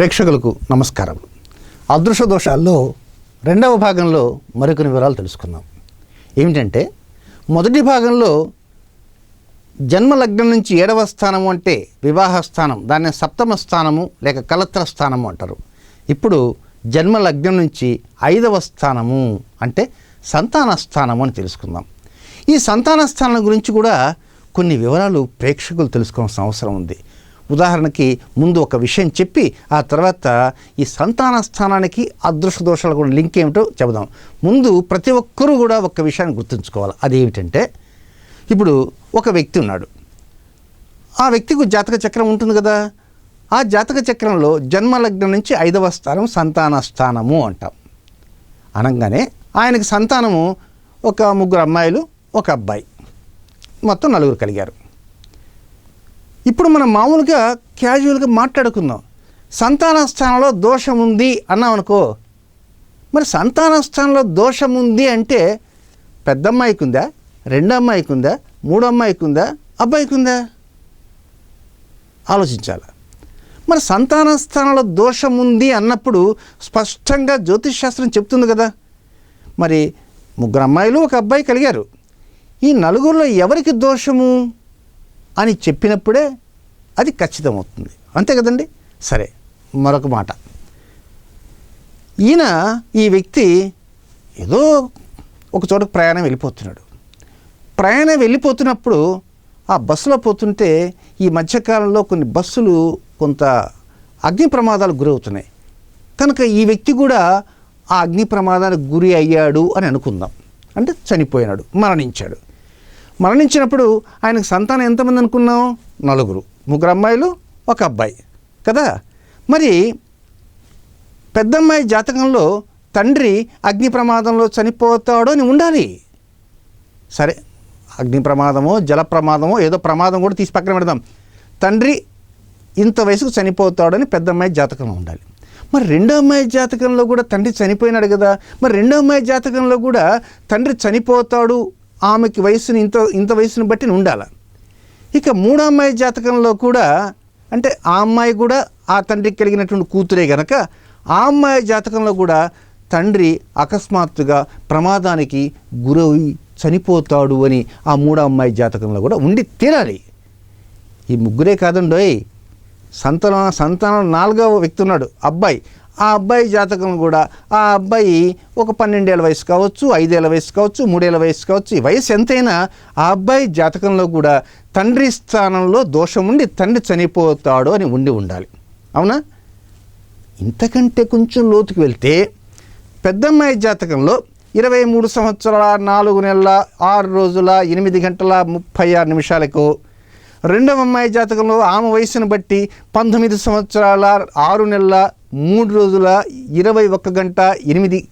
ప్రేక్షకులకు నమస్కారం. అదృశ్య దోషాల్లో రెండవ భాగంలో మరికొన్ని వివరాలు తెలుసుకుందాం. ఏమిటంటే మొదటి భాగంలో జన్మ లగ్నం నుంచి ఏడవ స్థానము అంటే వివాహ స్థానం దాన్ని సప్తమ స్థానము లేక కలత్ర స్థానము అంటారు. ఇప్పుడు జన్మ లగ్నం నుంచి ఐదవ స్థానము అంటే సంతాన స్థానము అని తెలుసుకుందాం. ఈ సంతాన స్థానం గురించి కూడా కొన్ని వివరాలు ప్రేక్షకులు తెలుసుకోవాల్సిన అవసరం ఉంది. ఉదాహరణకి ముందు ఒక విషయం చెప్పి ఆ తర్వాత ఈ సంతాన స్థానానికి అదృష్ట దోషాలు కూడా లింక్ ఏమిటో చెబుదాం. ముందు ప్రతి ఒక్కరూ కూడా ఒక విషయాన్ని గుర్తుంచుకోవాలి. అదేమిటంటే ఇప్పుడు ఒక వ్యక్తి ఉన్నాడు. ఆ వ్యక్తికి జాతక చక్రం ఉంటుంది కదా? ఆ జాతక చక్రంలో జన్మలగ్నం నుంచి ఐదవ స్థానం సంతాన స్థానము అంటాం. అనగానే ఆయనకి సంతానము ఒక ముగ్గురు అమ్మాయిలు ఒక అబ్బాయి. మొత్తం నలుగురు కలిగారు. ఇప్పుడు మనం మామూలుగా క్యాజువల్గా మాట్లాడుకుందాం. సంతాన స్థానంలో దోషం ఉంది అన్నాం అనుకో మరి సంతాన స్థానంలో దోషం ఉంది అంటే పెద్ద అమ్మాయికి ఉందా రెండో అమ్మాయికి ఉందా మూడో అమ్మాయికి ఉందా అబ్బాయికి ఉందా ఆలోచించాలి. మరి సంతాన స్థానంలో దోషం ఉంది అన్నప్పుడు స్పష్టంగా జ్యోతిష్ శాస్త్రం చెప్తుంది కదా. మరి ముగ్గురు అమ్మాయిలు ఒక అబ్బాయి కలిగారు. ఈ నలుగురిలో ఎవరికి దోషము? అని చెప్పినప్పుడే అది ఖచ్చితమవుతుంది. అంతే కదండి? సరే మరొక మాట. ఈయన ఈ వ్యక్తి ఏదో ఒక చోటకు ప్రయాణం వెళ్ళిపోతున్నాడు. ప్రయాణం వెళ్ళిపోతున్నప్పుడు ఆ బస్సులో పోతుంటే ఈ మధ్యకాలంలో కొన్ని బస్సులు కొంత అగ్ని ప్రమాదాలు గురవుతున్నాయి. కనుక ఈ వ్యక్తి కూడా ఆ అగ్ని ప్రమాదానికి గురి అయ్యాడు అని అనుకుందాం. అంటే చనిపోయినాడు మరణించాడు. మరణించినప్పుడు ఆయనకు సంతానం ఎంతమంది అనుకున్నాం నలుగురు. ముగ్గురు అమ్మాయిలు ఒక అబ్బాయి. కదా? మరి పెద్దమ్మాయి జాతకంలో తండ్రి అగ్ని ప్రమాదంలో చనిపోతాడు అని ఉండాలి. సరే అగ్ని ప్రమాదమో జల ప్రమాదమో ఏదో ప్రమాదం కూడా తీసి పక్కన పెడదాం. తండ్రి ఇంత వయసుకు చనిపోతాడని పెద్ద అమ్మాయి జాతకంలో ఉండాలి. మరి రెండో అమ్మాయి జాతకంలో కూడా తండ్రి చనిపోయినాడు కదా? మరి రెండో అమ్మాయి జాతకంలో కూడా తండ్రి చనిపోతాడు ఆమెకి వయసుని ఇంత ఇంత వయసుని బట్టి ఉండాలి? ఇక మూడో అమ్మాయి జాతకంలో కూడా అంటే ఆ అమ్మాయి కూడా ఆ తండ్రికి కలిగినటువంటి కూతురే గనక ఆ అమ్మాయి జాతకంలో కూడా తండ్రి అకస్మాత్తుగా ప్రమాదానికి గురవి చనిపోతాడు అని ఆ మూడో అమ్మాయి జాతకంలో కూడా ఉండి తీరాలి. ఈ ముగ్గురే కాదండోయ్. సంతానం సంతానం నాలుగవ వ్యక్తి ఉన్నాడు అబ్బాయి. ఆ అబ్బాయి జాతకం కూడా ఆ అబ్బాయి ఒక పన్నెండేళ్ళ వయసు కావచ్చు ఐదేళ్ళ వయసు కావచ్చు మూడేళ్ళ వయసు కావచ్చు ఈ వయసు ఎంతైనా ఆ అబ్బాయి జాతకంలో కూడా తండ్రి స్థానంలో దోషం ఉండి తండ్రి చనిపోతాడు అని ఉండి ఉండాలి. అవునా? ఇంతకంటే కొంచెం లోతుకు వెళ్తే పెద్దమ్మాయి జాతకంలో ఇరవై మూడు సంవత్సరాల నాలుగు నెలల ఆరు రోజుల ఎనిమిది గంటల ముప్పై ఆరు నిమిషాలకు రెండవ అమ్మాయి జాతకంలో ఆమె వయసును బట్టి పంతొమ్మిది సంవత్సరాల ఆరు నెలల మూడు రోజుల ఇరవై ఒక్క గంట ఎనిమిది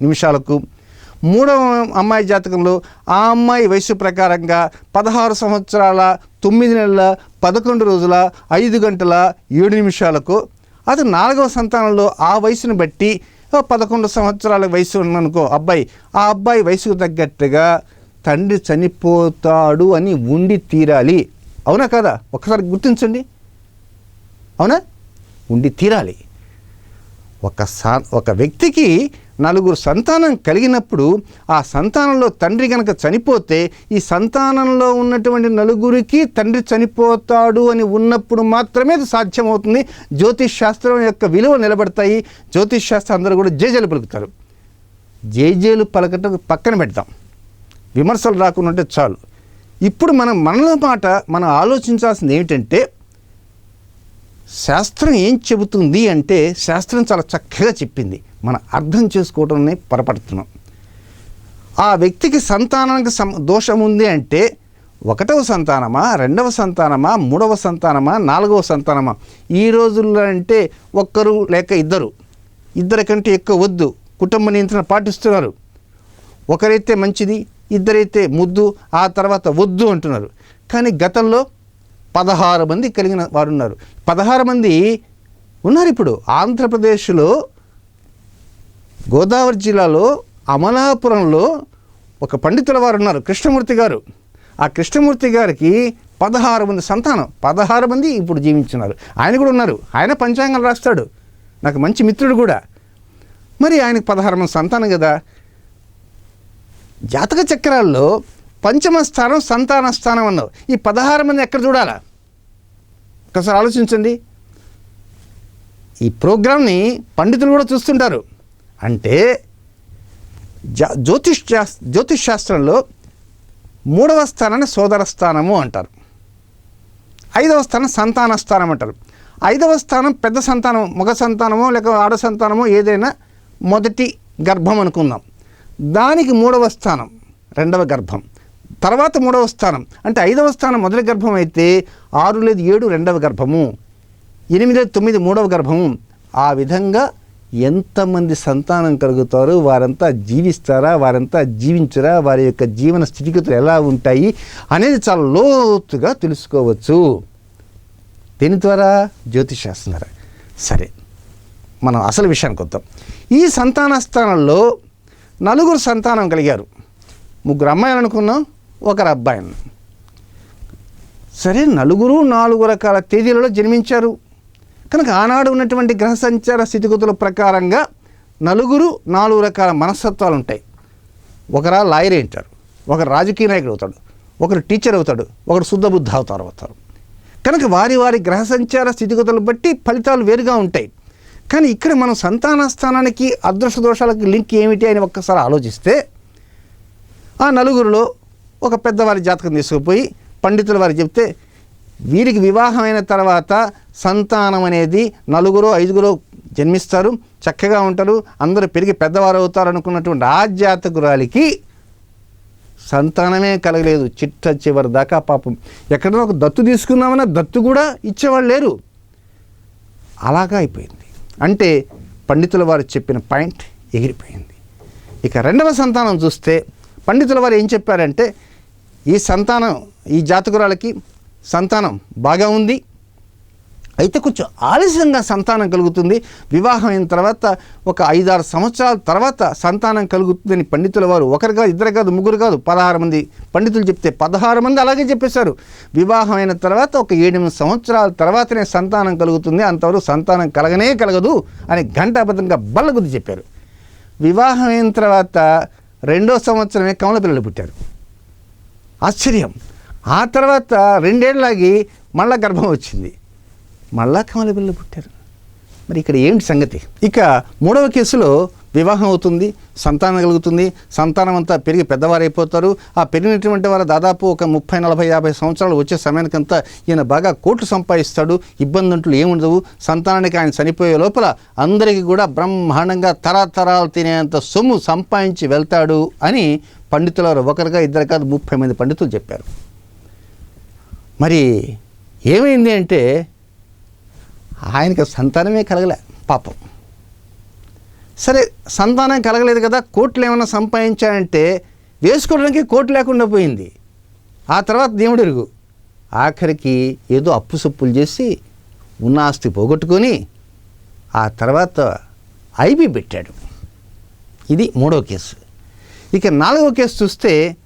నిమిషాలకు. మూడవ అమ్మాయి జాతకంలో ఆ అమ్మాయి వయసు ప్రకారంగా పదహారు సంవత్సరాల తొమ్మిది నెలల పదకొండు రోజుల ఐదు గంటల ఏడు నిమిషాలకు. అది నాలుగవ సంతానంలో ఆ వయసును బట్టి పదకొండు సంవత్సరాల వయసు ఉందనుకో అబ్బాయి ఆ అబ్బాయి వయసుకు తగ్గట్టుగా తండ్రి చనిపోతాడు అని ఉండి తీరాలి. అవునా కదా? ఒకసారి గుర్తించండి. అవునా? ఉండి తీరాలి. ఒక సా ఒక వ్యక్తికి నలుగురు సంతానం కలిగినప్పుడు ఆ సంతానంలో తండ్రి కనుక చనిపోతే ఈ సంతానంలో ఉన్నటువంటి నలుగురికి తండ్రి చనిపోతాడు అని ఉన్నప్పుడు మాత్రమే అది సాధ్యమవుతుంది. జ్యోతిష్ శాస్త్రం యొక్క విలువ నిలబడతాయి. జ్యోతిష్ శాస్త్రం అందరూ కూడా జేజేలు పలుకుతారు. జేజేలు పలకటం పక్కన పెడతాం. విమర్శలు రాకుండా ఉంటే చాలు. ఇప్పుడు మనం మనలో మాట మనం ఆలోచించాల్సింది ఏమిటంటే శాస్త్రం ఏం చెబుతుంది అంటే శాస్త్రం చాలా చక్కగా చెప్పింది. మనం అర్థం చేసుకోవడంని పొరపడుతున్నాం ఆ వ్యక్తికి సంతానానికి సం దోషం ఉంది అంటే ఒకటవ సంతానమా రెండవ సంతానమా మూడవ సంతానమా నాలుగవ సంతానమా? ఈ రోజుల్లో అంటే ఒక్కరు లేక ఇద్దరు. ఇద్దరి కంటే ఎక్కువ వద్దు. కుటుంబ నియంత్రణ పాటిస్తున్నారు. ఒకరైతే మంచిది ఇద్దరైతే ముద్దు ఆ తర్వాత వద్దు అంటున్నారు. కానీ గతంలో పదహారు మంది కలిగిన వారు ఉన్నారు పదహారు మంది ఉన్నారు ఇప్పుడు. ఆంధ్రప్రదేశ్లో గోదావరి జిల్లాలో అమలాపురంలో ఒక పండితుల వారు ఉన్నారు కృష్ణమూర్తి గారు. ఆ కృష్ణమూర్తి గారికి పదహారు మంది సంతానం. పదహారు మంది ఇప్పుడు జీవించున్నారు. ఆయన కూడా ఉన్నారు. ఆయన పంచాంగం రాస్తాడు. నాకు మంచి మిత్రుడు కూడా. మరి ఆయనకు పదహారు మంది సంతానం కదా? జాతక చక్రాల్లో పంచమ స్థానం సంతాన స్థానం అన్నావు. ఈ పదహారు మంది ఎక్కడ చూడాలా? ఒకసారి ఆలోచించండి. ఈ ప్రోగ్రామ్ని పండితులు కూడా చూస్తుంటారు. అంటే జా జ్యోతిష్ జ్యోతిష్ శాస్త్రంలో మూడవ స్థానాన్ని సోదర స్థానము అంటారు. ఐదవ స్థానం సంతాన స్థానం అంటారు. ఐదవ స్థానం పెద్ద సంతానం మగ సంతానమో లేక ఆడ సంతానమో ఏదైనా మొదటి గర్భం అనుకుందాం. దానికి మూడవ స్థానం రెండవ గర్భం. తర్వాత మూడవ స్థానం. అంటే ఐదవ స్థానం మొదటి గర్భం అయితే ఆరు లేదు ఏడు రెండవ గర్భము. ఎనిమిది లేదు తొమ్మిది మూడవ గర్భము. ఆ విధంగా ఎంతమంది సంతానం కలుగుతారు వారంతా జీవిస్తారా వారంతా జీవించరా వారి యొక్క జీవన స్థితిగతులు ఎలా ఉంటాయి అనేది చాలా లోతుగా తెలుసుకోవచ్చు. దీని ద్వారా జ్యోతిషాస్త్రం ద్వారా సరే మనం అసలు విషయానికి వద్దాం. ఈ సంతాన స్థానంలో నలుగురు సంతానం కలిగారు. ముగ్గురు అమ్మాయిలు అనుకున్నాం ఒకరు అబ్బాయి సరే నలుగురు నాలుగు రకాల తేదీలలో జన్మించారు. కనుక ఆనాడు ఉన్నటువంటి గ్రహ సంచార స్థితిగతుల ప్రకారంగా నలుగురు నాలుగు రకాల మనస్తత్వాలు ఉంటాయి. ఒకరా లాయర్ అవుతారు ఒకరు రాజకీయ నాయకుడు అవుతాడు ఒకరు టీచర్ అవుతాడు ఒకరు శుద్ధబుద్ధ అవుతారు అవుతారు. కనుక వారి వారి గ్రహ సంచార స్థితిగతులను బట్టి ఫలితాలు వేరుగా ఉంటాయి. కానీ ఇక్కడ మనం సంతాన స్థానానికి అదృష్ట దోషాలకు లింక్ ఏమిటి అని ఒక్కసారి ఆలోచిస్తే ఆ నలుగురిలో ఒక పెద్దవారి జాతకం తీసుకుపోయి పండితుల వారు చెప్తే వీరికి వివాహమైన తర్వాత సంతానం అనేది నలుగురు ఐదుగురు జన్మిస్తారు చక్కగా ఉంటారు అందరూ పెరిగి పెద్దవారు అవుతారు అనుకున్నటువంటి ఆ జాతకురాలికి సంతానమే కలగలేదు. చిట్ట చివరి దాకా పాపం. ఎక్కడో ఒక దత్తు తీసుకున్నామన్నా దత్తు కూడా ఇచ్చేవాళ్ళు లేరు. అలాగా అయిపోయింది. అంటే పండితుల వారు చెప్పిన పాయింట్ ఎగిరిపోయింది. ఇక రెండవ సంతానం చూస్తే పండితుల వారు ఏం చెప్పారంటే ఈ సంతానం ఈ జాతకురాలకి సంతానం బాగా ఉంది. అయితే కొంచెం ఆలస్యంగా సంతానం కలుగుతుంది. వివాహం అయిన తర్వాత ఒక ఐదారు సంవత్సరాల తర్వాత సంతానం కలుగుతుందని పండితుల వారు ఒకరు కాదు ఇద్దరు కాదు ముగ్గురు కాదు పదహారు మంది పండితులు చెప్తే పదహారు మంది అలాగే చెప్పేశారు. వివాహం అయిన తర్వాత ఒక ఏడెనిమిది సంవత్సరాల తర్వాతనే సంతానం కలుగుతుంది. అంతవరకు సంతానం కలగనే కలగదు అని ఘంటాబద్ధంగా బల్లగుద్ది చెప్పారు. వివాహం అయిన తర్వాత రెండో సంవత్సరమే కమల పిల్లలు పుట్టారు. ఆశ్చర్యం. ఆ తర్వాత రెండేళ్ళలాగి మళ్ళా గర్భం వచ్చింది. మళ్ళా కమల పిల్లలు పుట్టారు. మరి ఇక్కడ ఏంటి సంగతి? ఇక మూడవ కేసులో వివాహం అవుతుంది సంతానం కలుగుతుంది సంతానం అంతా పెరిగి పెద్దవారైపోతారు. ఆ పెరిగినటువంటి వారు దాదాపు ఒక ముప్పై నలభై యాభై సంవత్సరాలు వచ్చే సమయానికంతా ఈయన బాగా కోట్లు సంపాదిస్తాడు. ఇబ్బంది ఏముండవు. సంతానానికి ఆయన చనిపోయే లోపల అందరికీ కూడా బ్రహ్మాండంగా తరతరాలు తినేంత సొమ్ము సంపాదించి వెళ్తాడు అని పండితుల వారు ఒకరిగా ఇద్దరు కాదు ముప్పై మంది పండితులు చెప్పారు. మరి ఏమైంది అంటే ఆయనకి సంతానమే కలగలే పాపం. సరే సంతానం కలగలేదు కదా కోట్లు ఏమైనా సంపాదించాడంటే వేసుకోవడానికి కోట్లు లేకుండా పోయింది. ఆ తర్వాత దేవుడు ఎరుగు. ఆఖరికి ఏదో అప్పు సప్పులు చేసి ఉన్న ఆస్తి పోగొట్టుకొని ఆ తర్వాత ఐబీ పెట్టాడు. ఇది మూడో కేసు. ఇక నాలుగో కేసు చూస్తే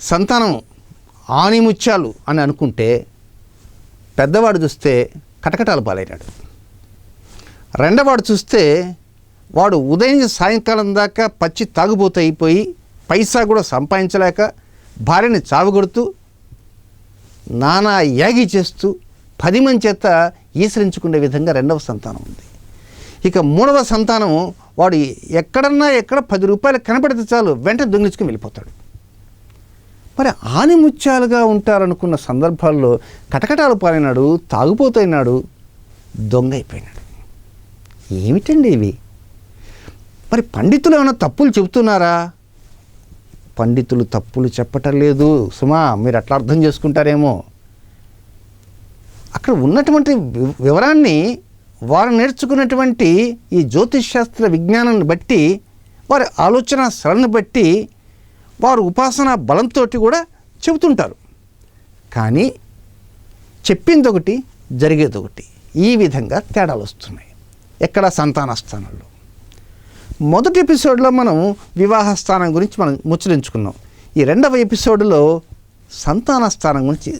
సంతానం ఆనిముత్యాలు అని అనుకుంటే పెద్దవాడు చూస్తే కటకటాలు పాలైనాడు. రెండవాడు చూస్తే వాడు ఉదయం సాయంకాలం దాకా పచ్చి తాగుబోతు అయిపోయి పైసా కూడా సంపాదించలేక భార్యని చావగొడుతూ నానా యాగి చేస్తూ పది మంది చేత ఈసరించుకునే విధంగా రెండవ సంతానం ఉంది. ఇక మూడవ సంతానం వాడు ఎక్కడన్నా ఎక్కడ పది రూపాయలు కనపడితే చాలు వెంట దొంగిలించుకుని వెళ్ళిపోతాడు. మరి ఆనిముత్యాలుగా ఉంటారనుకున్న సందర్భాల్లో కటకటాలు పారినాడు తాగుపోతైనాడు దొంగ అయిపోయినాడు. ఏమిటండి ఇవి? మరి పండితులు ఏమైనా తప్పులు చెబుతున్నారా? పండితులు తప్పులు చెప్పటం లేదు సుమా మీరు అట్లా అర్థం చేసుకుంటారేమో. అక్కడ ఉన్నటువంటి వి- వివరాన్ని వారు నేర్చుకున్నటువంటి ఈ జ్యోతిష్ శాస్త్ర విజ్ఞానాన్ని బట్టి వారి ఆలోచన సరళను బట్టి వారు ఉపాసన బలంతో కూడా చెబుతుంటారు. కానీ చెప్పింది ఒకటి జరిగేది ఒకటి ఈ విధంగా తేడాలు వస్తున్నాయి ఎక్కడ సంతాన స్థానంలో మొదటి ఎపిసోడ్లో మనం వివాహ స్థానం గురించి మనం ముచ్చరించుకున్నాం ఈ రెండవ ఎపిసోడ్లో సంతాన స్థానం గురించి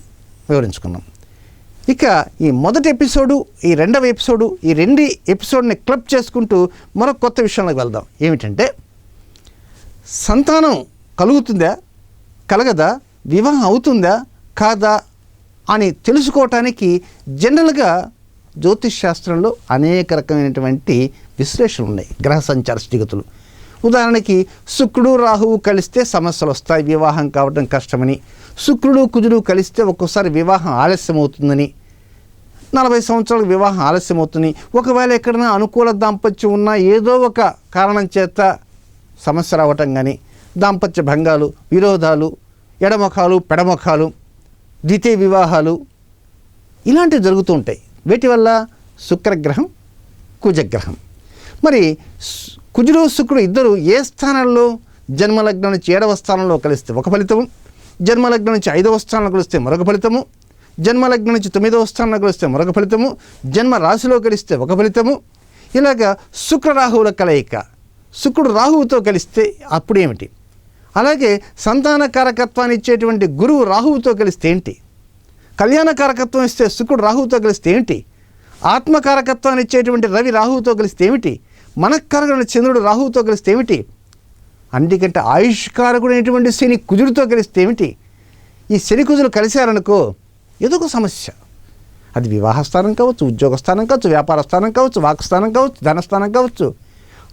వివరించుకున్నాం. ఇక ఈ మొదటి ఎపిసోడు ఈ రెండవ ఎపిసోడు ఈ రెండు ఎపిసోడ్ని క్లబ్ చేసుకుంటూ మరొక కొత్త విషయంలోకి వెళ్దాం. ఏమిటంటే సంతానం కలుగుతుందా? కలగదా? వివాహం అవుతుందా? కాదా? అని తెలుసుకోవటానికి జనరల్గా జ్యోతిష్ శాస్త్రంలో అనేక రకమైనటువంటి విశ్లేషణలు ఉన్నాయి గ్రహ సంచార స్థితిగతులు. ఉదాహరణకి శుక్రుడు రాహువు కలిస్తే సమస్యలు వస్తాయి వివాహం కావడం కష్టమని. శుక్రుడు కుజుడు కలిస్తే ఒక్కోసారి వివాహం ఆలస్యం అవుతుందని నలభై సంవత్సరాలకు వివాహం ఆలస్యం అవుతుంది ఒకవేళ ఎక్కడైనా అనుకూల దాంపత్యం ఉన్నా ఏదో ఒక కారణం చేత సమస్య రావటం కానీ దాంపత్య భంగాలు విరోధాలు ఎడముఖాలు పెడముఖాలు ద్వితీయ వివాహాలు ఇలాంటివి జరుగుతూ ఉంటాయి. వీటి వల్ల శుక్రగ్రహం కుజగ్రహం. మరి కుజుడు శుక్రుడు ఇద్దరు ఏ స్థానంలో జన్మలగ్నం నుంచి ఏడవ స్థానంలో కలిస్తే ఒక ఫలితము జన్మలగ్నం నుంచి ఐదవ స్థానంలో కలిస్తే మరొక ఫలితము జన్మలగ్నం నుంచి తొమ్మిదవ స్థానంలో కలిస్తే మరొక ఫలితము జన్మ రాశిలో కలిస్తే ఒక ఫలితము. ఇలాగా శుక్ర రాహువుల కలయిక శుక్రుడు రాహువుతో కలిస్తే అప్పుడేమిటి అలాగే సంతాన కారకత్వాన్ని ఇచ్చేటువంటి గురువు రాహువుతో కలిస్తే ఏంటి? కళ్యాణ కారకత్వం ఇస్తే శుక్రుడు రాహువుతో కలిస్తే ఏమిటి? ఆత్మకారకత్వాన్ని ఇచ్చేటువంటి రవి రాహువుతో కలిస్తే ఏమిటి? మనఃకారకుడైన చంద్రుడు రాహువుతో కలిస్తే ఏమిటి? అన్నిటికంటే ఆయుష్కారకుడైనటువంటి శని కుజుడితో కలిస్తే ఏమిటి? ఈ శని కుజులు కలిశారనుకో ఏదో ఒక సమస్య. అది వివాహ స్థానం కావచ్చు ఉద్యోగ స్థానం కావచ్చు వ్యాపార స్థానం కావచ్చు వాక్స్థానం కావచ్చు ధనస్థానం కావచ్చు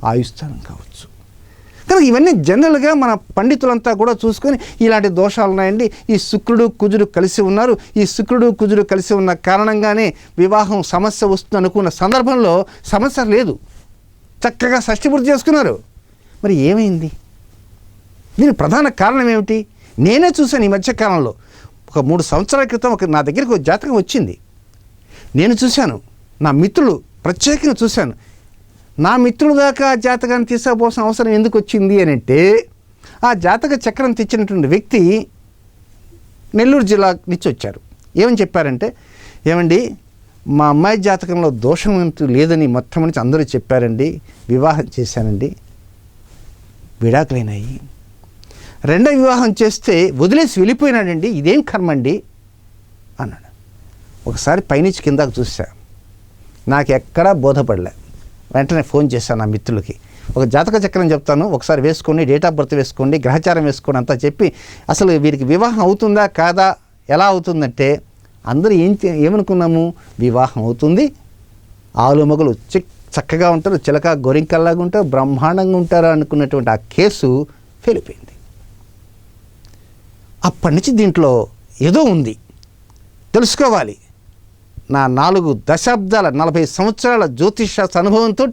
ఆయుస్థానం కావచ్చు. కనుక ఇవన్నీ జనరల్గా మన పండితులంతా కూడా చూసుకొని ఇలాంటి దోషాలు ఉన్నాయండి ఈ శుక్రుడు కుజుడు కలిసి ఉన్నారు. ఈ శుక్రుడు కుజుడు కలిసి ఉన్న కారణంగానే వివాహం సమస్య వస్తుంది అనుకున్న సందర్భంలో సమస్య లేదు. చక్కగా షష్టిపూర్తి చేసుకున్నారు. మరి ఏమైంది? దీని ప్రధాన కారణం ఏమిటి? నేనే చూశాను ఈ మధ్యకాలంలో ఒక మూడు సంవత్సరాల క్రితం ఒక నా దగ్గరికి ఒక జాతకం వచ్చింది. నేను చూశాను. నా మిత్రులు ప్రత్యేకంగా చూశాను. నా మిత్రుడు దాకా ఆ జాతకాన్ని తీసుకుపోవాల్సిన అవసరం ఎందుకు వచ్చింది అని అంటే ఆ జాతక చక్రం తెచ్చినటువంటి వ్యక్తి నెల్లూరు జిల్లా నుంచి వచ్చారు. ఏమని చెప్పారంటే ఏమండి మా అమ్మాయి జాతకంలో దోషం అంటూ లేదని మొత్తం నుంచి అందరూ చెప్పారండి వివాహం చేశానండి విడాకులైనాయి. రెండో వివాహం చేస్తే వదిలేసి వెళ్ళిపోయినాడండి ఇదేం కర్మండి? అన్నాడు. ఒకసారి పైనుంచి కిందకు చూసా. నాకు ఎక్కడా బోధపడలే. వెంటనే ఫోన్ చేశాను నా మిత్రులకి. ఒక జాతక చక్రం చెప్తాను ఒకసారి వేసుకోండి డేట్ ఆఫ్ బర్త్ వేసుకోండి గ్రహచారం వేసుకోండి అంతా చెప్పి అసలు వీరికి వివాహం అవుతుందా కాదా ఎలా అవుతుందంటే అందరూ ఏం ఏమనుకున్నాము? వివాహం అవుతుంది. ఆలు మొగలు చిక్ చక్కగా ఉంటారు చిలక గొరింకల్లాగా ఉంటారు బ్రహ్మాండంగా ఉంటారు అనుకున్నటువంటి ఆ కేసు ఫెలిపోయింది అప్పటి నుంచి దీంట్లో ఏదో ఉంది. తెలుసుకోవాలి. నా నాలుగు దశాబ్దాల నలభై సంవత్సరాల జ్యోతిషాస్త్ర అనుభవంతో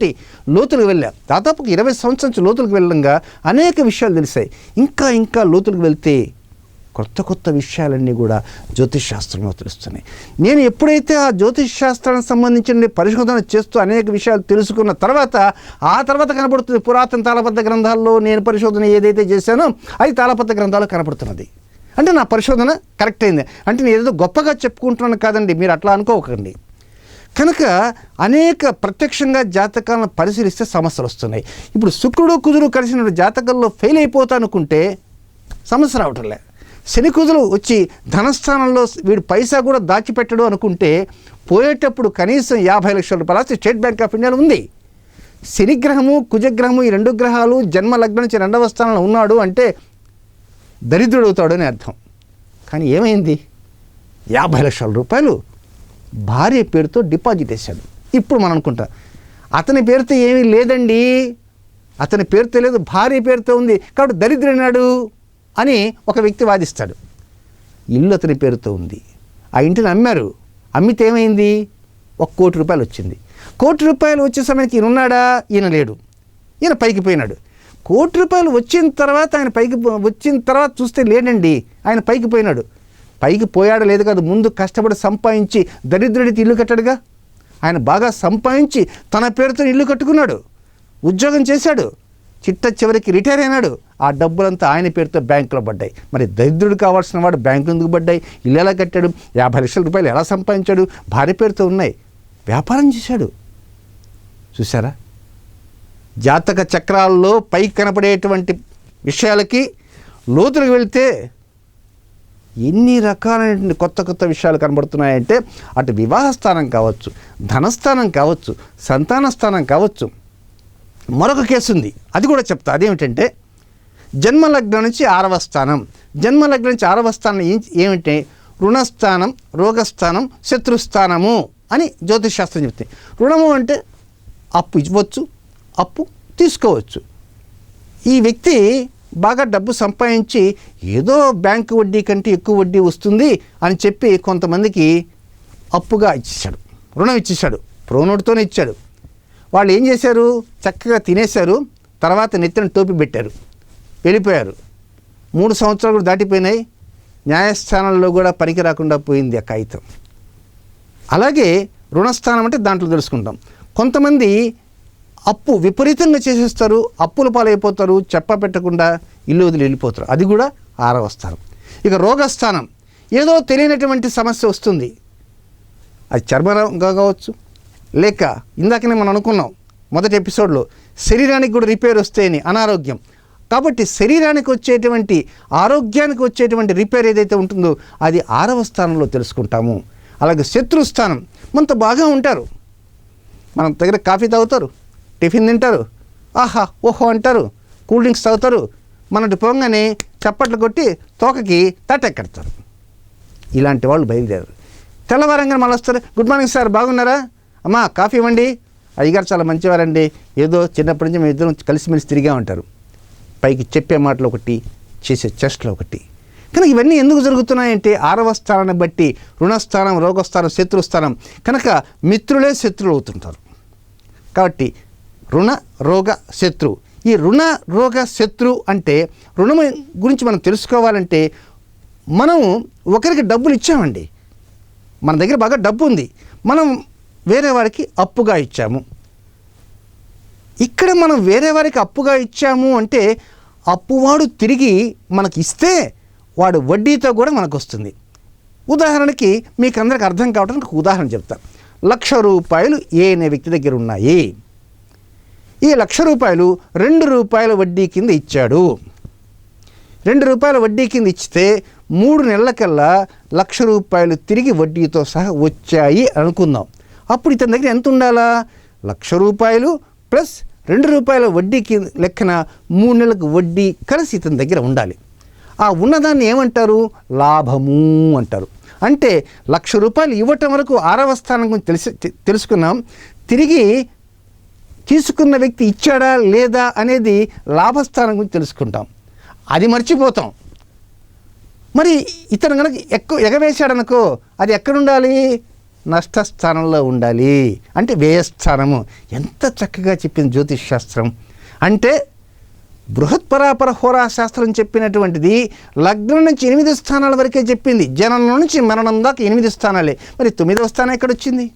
లోతులకు వెళ్ళా. దాదాపు ఇరవై సంవత్సరం నుంచి లోతులకు వెళ్ళంగా అనేక విషయాలు తెలిసాయి. ఇంకా ఇంకా లోతులకు వెళ్తే కొత్త కొత్త విషయాలన్నీ కూడా జ్యోతిష్ శాస్త్రంలో తెలుస్తున్నాయి. నేను ఎప్పుడైతే ఆ జ్యోతిష్ శాస్త్రానికి సంబంధించిన పరిశోధన చేస్తూ అనేక విషయాలు తెలుసుకున్న తర్వాత ఆ తర్వాత కనబడుతుంది పురాతన తాళపద్ధ గ్రంథాల్లో నేను పరిశోధన ఏదైతే చేశానో అది తాళపద్ధ గ్రంథాలు కనబడుతున్నది అంటే నా పరిశోధన కరెక్ట్ అయింది. అంటే నేను ఏదో గొప్పగా చెప్పుకుంటున్నాను కాదండి మీరు అట్లా అనుకోకండి. కనుక అనేక ప్రత్యక్షంగా జాతకాలను పరిశీలిస్తే సమస్యలు వస్తున్నాయి. ఇప్పుడు శుక్రుడు కుదురు కలిసిన జాతకంలో ఫెయిల్ అయిపోతా అనుకుంటే సమస్య రావటంలే శని కుదురు వచ్చి ధనస్థానంలో వీడు పైసా కూడా దాచిపెట్టడు అనుకుంటే పోయేటప్పుడు కనీసం యాభై లక్షల రూపాయలు స్టేట్ బ్యాంక్ ఆఫ్ ఇండియాలో ఉంది. శనిగ్రహము కుజగ్రహము ఈ రెండు గ్రహాలు జన్మ లగ్నం నుంచి రెండవ స్థానంలో ఉన్నాడు అంటే దరిద్రుడు అర్థం. కానీ ఏమైంది? యాభై లక్షల రూపాయలు భార్య పేరుతో డిపాజిట్ వేశాడు ఇప్పుడు మనం అనుకుంటా అతని పేరుతో ఏమీ లేదండి. అతని పేరుతో లేదు భార్య పేరుతో ఉంది. కాబట్టి దరిద్రుడినాడు అని ఒక వ్యక్తి వాదిస్తాడు. ఇల్లు అతని పేరుతో ఉంది. ఆ ఇంటిని అమ్మారు. అమ్మితే ఏమైంది? ఒక కోటి రూపాయలు వచ్చింది. కోటి రూపాయలు వచ్చే సమయానికి ఈయన ఉన్నాడా ఈయన లేడు. ఈయన పైకి పోయినాడు. కోటి రూపాయలు వచ్చిన తర్వాత ఆయన పైకి వచ్చిన తర్వాత చూస్తే లేడండి ఆయన పైకి పోయినాడు. పైకి పోయాడు లేదు కాదు ముందు కష్టపడి సంపాదించి దరిద్రుడికి ఇల్లు కట్టాడుగా. ఆయన బాగా సంపాదించి తన పేరుతో ఇల్లు కట్టుకున్నాడు. ఉద్యోగం చేశాడు. చిట్ట చివరికి రిటైర్ అయినాడు. ఆ డబ్బులంతా ఆయన పేరుతో బ్యాంకులో పడ్డాయి. మరి దరిద్రుడు కావాల్సిన వాడు బ్యాంకులు ఎందుకు పడ్డాయి? ఇల్లు ఎలా కట్టాడు? యాభై లక్షల రూపాయలు ఎలా సంపాదించాడు? భార్య పేరుతో ఉన్నాయి. వ్యాపారం చేశాడు. చూసారా జాతక చక్రాల్లో పైకి కనపడేటువంటి విషయాలకి లోతులకు వెళ్తే ఎన్ని రకాలైనటువంటి కొత్త కొత్త విషయాలు కనబడుతున్నాయంటే అటు వివాహ స్థానం కావచ్చు ధనస్థానం కావచ్చు సంతాన స్థానం కావచ్చు. మరొక కేసు ఉంది అది కూడా చెప్తా. అదేమిటంటే జన్మలగ్నం నుంచి ఆరవ స్థానం. జన్మలగ్నం నుంచి ఆరవ స్థానం ఏమిటంటే ఏమిటి? రుణస్థానం రోగస్థానం శత్రుస్థానము అని జ్యోతిష్ శాస్త్రం చెప్తాయి రుణము అంటే అప్పు ఇవ్వచ్చు అప్పు తీసుకోవచ్చు. ఈ వ్యక్తి బాగా డబ్బు సంపాదించి ఏదో బ్యాంకు వడ్డీ కంటే ఎక్కువ వడ్డీ వస్తుంది అని చెప్పి కొంతమందికి అప్పుగా ఇచ్చేశాడు. రుణం ఇచ్చేశాడు. ప్రోనోటుతోనే ఇచ్చాడు. వాళ్ళు ఏం చేశారు? చక్కగా తినేశారు. తర్వాత నెత్తిన టోపీ పెట్టారు. వెళ్ళిపోయారు. మూడు సంవత్సరాలు కూడా దాటిపోయినాయి. న్యాయస్థానంలో కూడా పనికి రాకుండా పోయింది ఆ కాగితం. అలాగే రుణస్థానం అంటే దాంట్లో తెలుసుకుంటాం. కొంతమంది అప్పు విపరీతంగా చేసేస్తారు అప్పుల పాలైపోతారు చెప్ప పెట్టకుండా ఇల్లు వదిలి వెళ్ళిపోతారు. అది కూడా ఆరవ స్థానం. ఇక రోగస్థానం. ఏదో తెలియనటువంటి సమస్య వస్తుంది. అది చర్మరంగా కావచ్చు. లేక ఇందాకనే మనం అనుకున్నాం మొదటి ఎపిసోడ్లో శరీరానికి కూడా రిపేర్ వస్తాయని అనారోగ్యం. కాబట్టి శరీరానికి వచ్చేటువంటి ఆరోగ్యానికి వచ్చేటువంటి రిపేర్ ఏదైతే ఉంటుందో అది ఆరవ స్థానంలో తెలుసుకుంటాము. అలాగే శత్రుస్థానం. మనతో బాగా ఉంటారు. మనం దగ్గర కాఫీ తాగుతారు. టిఫిన్ తింటారు. ఆహా ఓహో అంటారు. కూల్ డ్రింక్స్ తాగుతారు. మనటి పొంగని చప్పట్లు కొట్టి తోకకి తట్టెక్కడతారు. ఇలాంటి వాళ్ళు బయలుదేరారు. తెల్లవారంగా మళ్ళీ వస్తారు. గుడ్ మార్నింగ్ సార్ బాగున్నారా? అమ్మా కాఫీ ఇవ్వండి. అయ్యగారు చాలా మంచివారండి. ఏదో చిన్నప్పటి నుంచి మేము ఇద్దరం కలిసిమెలిసి తిరిగా ఉంటారు పైకి చెప్పే మాటలు ఒకటి చేసే చెస్ట్లు ఒకటి. కనుక ఇవన్నీ ఎందుకు జరుగుతున్నాయంటే ఆరవ స్థానాన్ని బట్టి రుణస్థానం రోగస్థానం శత్రుస్థానం. కనుక మిత్రులే శత్రువులు అవుతుంటారు. కాబట్టి రుణ రోగ శత్రు. ఈ రుణ రోగ శత్రు అంటే రుణం గురించి మనం తెలుసుకోవాలంటే మనం ఒకరికి డబ్బులు ఇచ్చామండి. మన దగ్గర బాగా డబ్బు ఉంది. మనం వేరే వారికి అప్పుగా ఇచ్చాము. ఇక్కడ మనం వేరే వారికి అప్పుగా ఇచ్చాము అంటే అప్పువాడు తిరిగి మనకి ఇస్తే వాడు వడ్డీతో కూడా మనకు వస్తుంది. ఉదాహరణకి మీకు అందరికి అర్థం కావడానికి ఒక ఉదాహరణ చెప్తాను లక్ష రూపాయలు ఏ అనే వ్యక్తి దగ్గర ఉన్నాయి? ఈ లక్ష రూపాయలు రెండు రూపాయల వడ్డీ కింద ఇచ్చాడు. రెండు రూపాయల వడ్డీ కింద ఇచ్చితే మూడు నెలలకల్లా లక్ష రూపాయలు తిరిగి వడ్డీతో సహా వచ్చాయి అనుకుందాం. అప్పుడు ఇతని దగ్గర ఎంత ఉండాలా? లక్ష రూపాయలు ప్లస్ రెండు రూపాయల వడ్డీకి లెక్కన మూడు నెలలకు వడ్డీ కలిసి ఇతని దగ్గర ఉండాలి. ఆ ఉన్నదాన్ని ఏమంటారు? లాభము అంటారు. అంటే లక్ష రూపాయలు ఇవ్వటం వరకు ఆరవ స్థానం గురించి తెలిసి తెలుసుకున్నాం. తిరిగి తీసుకున్న వ్యక్తి ఇచ్చాడా లేదా అనేది లాభస్థానం గురించి తెలుసుకుంటాం. అది మర్చిపోతాం. మరి ఇతను కనుక ఎక్కువ ఎగవేశాడనుకో అది ఎక్కడుండాలి? నష్టస్థానంలో ఉండాలి. అంటే వ్యయస్థానము. ఎంత చక్కగా చెప్పింది జ్యోతిష్ శాస్త్రం. అంటే బృహత్పరాపర హోరా శాస్త్రం చెప్పినటువంటిది లగ్నం నుంచి ఎనిమిది స్థానాల వరకే చెప్పింది. జననం నుంచి మరణం దాకా ఎనిమిది స్థానాలే. మరి తొమ్మిదవ స్థానం ఎక్కడ వచ్చింది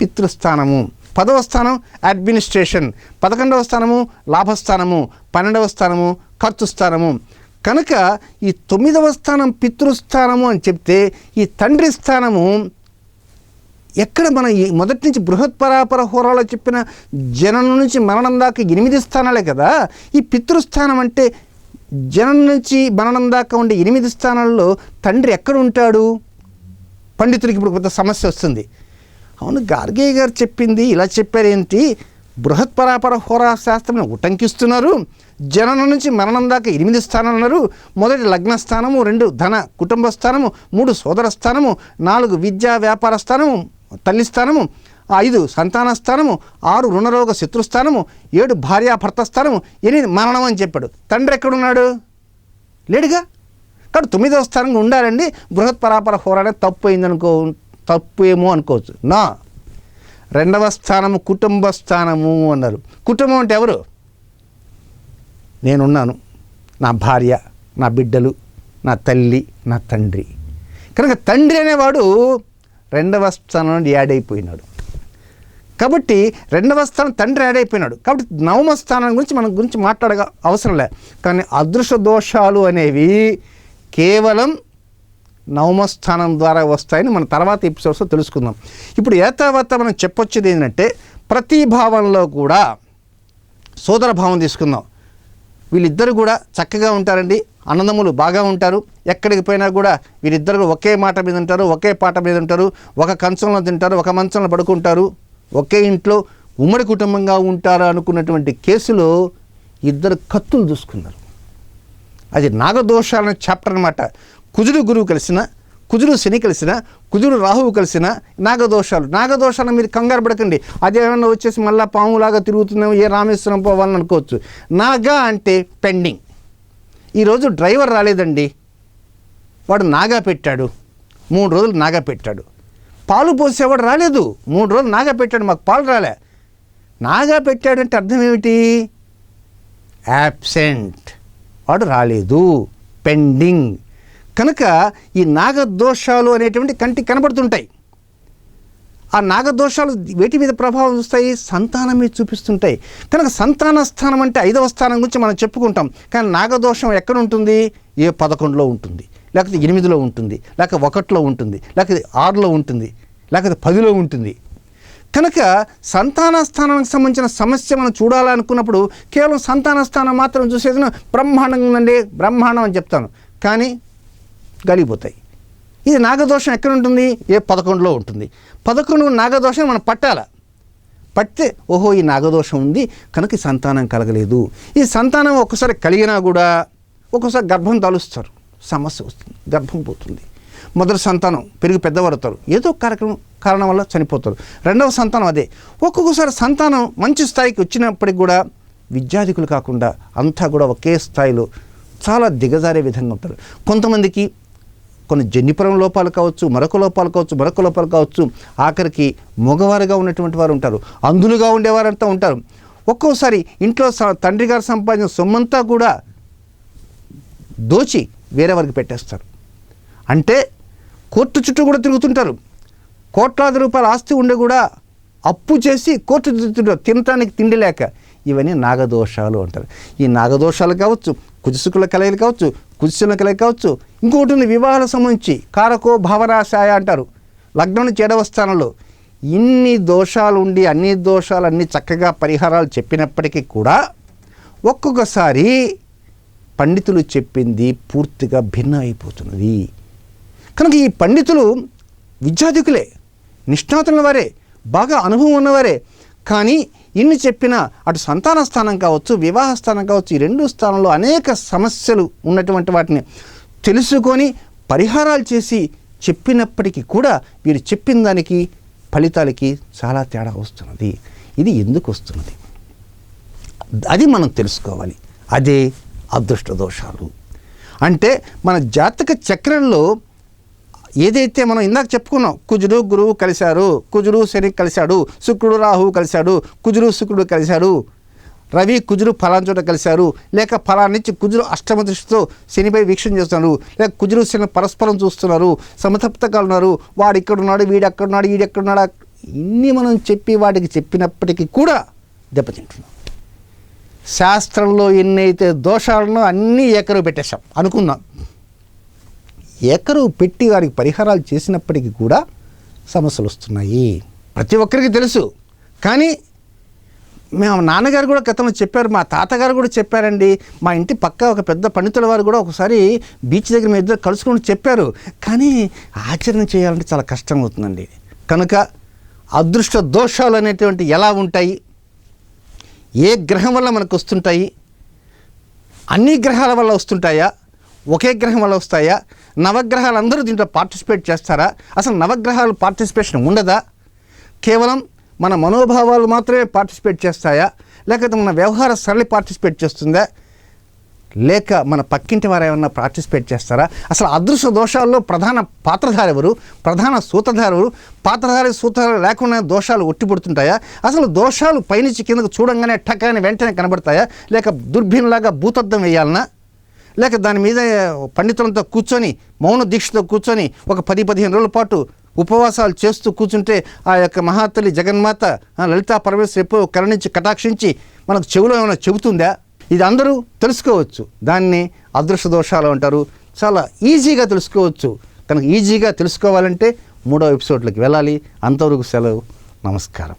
పితృస్థానము. పదవ స్థానం అడ్మినిస్ట్రేషన్. పదకొండవ స్థానము లాభస్థానము. పన్నెండవ స్థానము ఖర్చు స్థానము కనుక ఈ తొమ్మిదవ స్థానం పితృస్థానము అని చెప్తే ఈ తండ్రి స్థానము ఎక్కడ మన ఈ మొదటి నుంచి బృహత్పరాపర హోరాలో చెప్పిన జననం నుంచి మరణం దాకా ఎనిమిది స్థానాలే కదా. ఈ పితృస్థానం అంటే జనం నుంచి మరణం దాకా ఉండే ఎనిమిది స్థానాల్లో తండ్రి ఎక్కడ ఉంటాడు? పండితుడికి ఇప్పుడు కొంత సమస్య వస్తుంది. అవును గార్గే గారు చెప్పింది ఇలా చెప్పారేంటి? బృహత్పరాపర హోరా శాస్త్రం ఉటంకిస్తున్నారు. జననం నుంచి మరణం దాకా ఎనిమిది స్థానాలు ఉన్నారు మొదటి లగ్న స్థానము రెండు ధన కుటుంబ స్థానము మూడు సోదర స్థానము నాలుగు విద్యా వ్యాపార స్థానము తల్లి స్థానము ఐదు సంతాన స్థానము ఆరు రుణరోగ శత్రుస్థానము ఏడు భార్యాభర్త స్థానము ఎనిమిది మరణం అని చెప్పాడు. తండ్రి ఎక్కడున్నాడు? లేడుగా? కాబట్టి తొమ్మిదవ స్థానంగా ఉండాలండి. బృహత్ పరాపర హోరానే తప్పు అయిందనుకో తప్పు ఏమో అనుకోవచ్చు. నా. రెండవ స్థానము కుటుంబ స్థానము అన్నారు. కుటుంబం అంటే ఎవరు? నేనున్నాను. నా భార్య నా బిడ్డలు నా తల్లి నా తండ్రి. కనుక తండ్రి అనేవాడు రెండవ స్థానం యాడ్ అయిపోయినాడు. కాబట్టి రెండవ స్థానం తండ్రి యాడ్ అయిపోయినాడు. కాబట్టి నవమ స్థానం గురించి మన గురించి మాట్లాడగా అవసరం లే. కానీ అదృశ్య దోషాలు అనేవి కేవలం నవమ స్థానం ద్వారా వస్తాయని మన తర్వాత ఎపిసోడ్స్లో తెలుసుకుందాం. ఇప్పుడు ఏ తర్వాత మనం చెప్పొచ్చేది ఏంటంటే ప్రతి భావంలో కూడా సోదర భావం తీసుకుందాం. వీళ్ళిద్దరు కూడా చక్కగా ఉంటారండి అన్నదమ్ములు బాగా ఉంటారు. ఎక్కడికి పోయినా కూడా వీరిద్దరు ఒకే మాట మీద ఉంటారు ఒకే పాట మీద ఉంటారు ఒక కంచంలో తింటారు ఒక మంచంలో పడుకుంటారు. ఒకే ఇంట్లో ఉమ్మడి కుటుంబంగా ఉంటారు అనుకున్నటువంటి కేసులో ఇద్దరు కత్తులు చూసుకున్నారు అది నాగదోషాలనే చాప్టర్ అనమాట కుజుడు గురువు కలిసిన కుజుడు శని కలిసిన కుజుడు రాహువు కలిసిన నాగదోషాలు. నాగదోషాలు మీరు కంగారు పడకండి. అదేమన్నా వచ్చేసి మళ్ళీ పాములాగా తిరుగుతున్నాం ఏ రామేశ్వరం పోవాలని అనుకోవచ్చు. నాగా అంటే పెండింగ్. ఈరోజు డ్రైవర్ రాలేదండి. వాడు నాగా పెట్టాడు. మూడు రోజులు నాగా పెట్టాడు. పాలు పోసేవాడు రాలేదు. మూడు రోజులు నాగా పెట్టాడు. మాకు పాలు రాలే. నాగా పెట్టాడంటే అర్థం ఏమిటి? యాబ్సెంట్ వాడు రాలేదు. పెండింగ్ కనుక ఈ నాగదోషాలు అనేటువంటి కంటికి కనబడుతుంటాయి. ఆ నాగదోషాలు వేటి మీద ప్రభావం చూస్తాయి? సంతానం మీద చూపిస్తుంటాయి. కనుక సంతాన స్థానం అంటే ఐదవ స్థానం గురించి మనం చెప్పుకుంటాం. కానీ నాగదోషం ఎక్కడ ఉంటుంది? ఏ పదకొండులో ఉంటుంది. లేకపోతే ఎనిమిదిలో ఉంటుంది. లేకపోతే ఒకటిలో ఉంటుంది. లేకపోతే ఆరులో ఉంటుంది. లేకపోతే పదిలో ఉంటుంది. కనుక సంతాన స్థానానికి సంబంధించిన సమస్య మనం చూడాలనుకున్నప్పుడు కేవలం సంతాన స్థానం మాత్రం చూసేది బ్రహ్మాండంగా ఉందండి. బ్రహ్మాండం అని చెప్తాను. కానీ గలిగిపోతాయి ఇది నాగదోషం ఎక్కడ ఉంటుంది? ఏ పదకొండులో ఉంటుంది. పదకొండు నాగదోషం మనం పట్టాల. పట్టితే ఓహో ఈ నాగదోషం ఉంది కనుక సంతానం కలగలేదు. ఈ సంతానం ఒకసారి కలిగినా కూడా ఒక్కోసారి గర్భం తలుస్తారు. సమస్య వస్తుంది గర్భం పోతుంది. మొదటి సంతానం పెరిగి పెద్దవారుతారు ఏదో కార్యక్రమం కారణం వల్ల చనిపోతారు. రెండవ సంతానం అదే. ఒక్కొక్కసారి సంతానం మంచి స్థాయికి వచ్చినప్పటికి కూడా విద్యాధికులు కాకుండా అంతా కూడా ఒకే స్థాయిలో చాలా దిగజారే విధంగా ఉంటారు. కొంతమందికి కొన్ని జన్యుపరం లోపాలు కావచ్చు మరొక లోపాలు కావచ్చు మరొక లోపాలు కావచ్చు ఆఖరికి మగవారుగా ఉన్నటువంటి వారు ఉంటారు. అందులుగా ఉండేవారంతా ఉంటారు. ఒక్కోసారి ఇంట్లో తండ్రి గారు సంపాదించిన సొమ్మంతా కూడా దోచి వేరే వారికి పెట్టేస్తారు. అంటే కోర్టు చుట్టూ కూడా తిరుగుతుంటారు. కోట్లాది రూపాయల ఆస్తి ఉండి కూడా అప్పు చేసి కోర్టు తిరుగుతుంటారు. తినటానికి తిండి లేక. ఇవన్నీ నాగదోషాలు అంటారు. ఈ నాగదోషాలు కావచ్చు కుజసుకుల కలయిలు కావచ్చు కుదిసిన కలయిలు కావచ్చు. ఇంకొకటి ఉంది వివాహాల సంబంధించి కారకో భావరాశాయ అంటారు. లగ్నం చేడవ స్థానంలో ఇన్ని దోషాలు ఉండి అన్ని దోషాలు అన్ని చక్కగా పరిహారాలు చెప్పినప్పటికీ కూడా ఒక్కొక్కసారి పండితులు చెప్పింది పూర్తిగా భిన్న అయిపోతున్నది. కనుక ఈ పండితులు విద్యాధికులే నిష్ణాతుల వారే బాగా అనుభవం ఉన్నవారే కానీ ఇన్ని చెప్పినా అటు సంతాన స్థానం కావచ్చు వివాహ స్థానం కావచ్చు ఈ రెండు స్థానంలో అనేక సమస్యలు ఉన్నటువంటి వాటిని తెలుసుకొని పరిహారాలు చేసి చెప్పినప్పటికీ కూడా వీరు చెప్పిన దానికి ఫలితాలకి చాలా తేడా వస్తున్నది. ఇది ఎందుకు వస్తున్నది? అది మనం తెలుసుకోవాలి. అదే అదృష్ట దోషాలు. అంటే మన జాతక చక్రంలో ఏదైతే మనం ఇందాక చెప్పుకున్నాం కుజుడు గురువు కలిశారు కుజుడు శని కలిశాడు శుక్రుడు రాహువు కలిశాడు కుజుడు శుక్రుడు కలిశాడు రవి కుజుడు ఫలాన్ని చోట కలిశారు లేక ఫలాన్ని నుంచి కుజుడు అష్టమ దృష్టితో శనిపై వీక్షణ చేస్తున్నారు లేక కుజుడు శని పరస్పరం చూస్తున్నారు సమతప్తకాలు ఉన్నారు వాడు ఇక్కడున్నాడు వీడు అక్కడున్నాడు వీడు ఎక్కడున్నాడు ఇన్ని మనం చెప్పి వాటికి చెప్పినప్పటికీ కూడా దెబ్బతింటున్నాం. శాస్త్రంలో ఎన్నైతే దోషాలను అన్నీ ఏకరు పెట్టేశాం అనుకున్నాం. ఏకరువు పెట్టి వారికి పరిహారాలు చేసినప్పటికీ కూడా సమస్యలు వస్తున్నాయి ప్రతి ఒక్కరికి తెలుసు. కానీ మేము నాన్నగారు కూడా గతంలో చెప్పారు మా తాతగారు కూడా చెప్పారండి. మా ఇంటి పక్క ఒక పెద్ద పండితుల వారు కూడా ఒకసారి బీచ్ దగ్గర మీ ఇద్దరు కలుసుకుని చెప్పారు. కానీ ఆచరణ చేయాలంటే చాలా కష్టం అవుతుందండి కనుక అదృష్ట దోషాలు అనేటువంటి ఎలా ఉంటాయి? ఏ గ్రహం వల్ల మనకు వస్తుంటాయి? అన్ని గ్రహాల వల్ల వస్తుంటాయా? ఒకే గ్రహం వల్ల వస్తాయా? నవగ్రహాలు అందరూ దీంట్లో పార్టిసిపేట్ చేస్తారా? అసలు నవగ్రహాలు పార్టిసిపేషన్ ఉండదా? కేవలం మన మనోభావాలు మాత్రమే పార్టిసిపేట్ చేస్తాయా? లేకపోతే మన వ్యవహార సరళి పార్టిసిపేట్ చేస్తుందా? లేక మన పక్కింటి వారు ఏమన్నా పార్టిసిపేట్ చేస్తారా? అసలు అదృశ్య దోషాల్లో ప్రధాన పాత్రధారి ఎవరు ప్రధాన సూత్రధారి ఎవరు పాత్రధారి సూత్రధారి లేకుండా దోషాలు ఒట్టిపడుతుంటాయా? అసలు దోషాలు పైనుంచి కిందకు చూడంగానే టక్కని వెంటనే కనబడతాయా? లేక దుర్భిన్లాగా భూతద్దం వేయాలనా? లేక దాని మీద పండితులతో కూర్చొని మౌన దీక్షతో కూర్చొని ఒక పది పదిహేను రోజుల పాటు ఉపవాసాలు చేస్తూ కూర్చుంటే ఆ యొక్క మహాతల్లి జగన్మాత లలితా పరమేశ్వరి ఎప్పుడో కరుణించి కటాక్షించి మనకు చెవిలో ఏమైనా చెబుతుందా? ఇది అందరూ తెలుసుకోవచ్చు. దాన్ని అదృష్ట దోషాలు అంటారు. చాలా ఈజీగా తెలుసుకోవచ్చు. కనుక ఈజీగా తెలుసుకోవాలంటే మూడో ఎపిసోడ్లోకి వెళ్ళాలి. అంతవరకు సెలవు. నమస్కారం.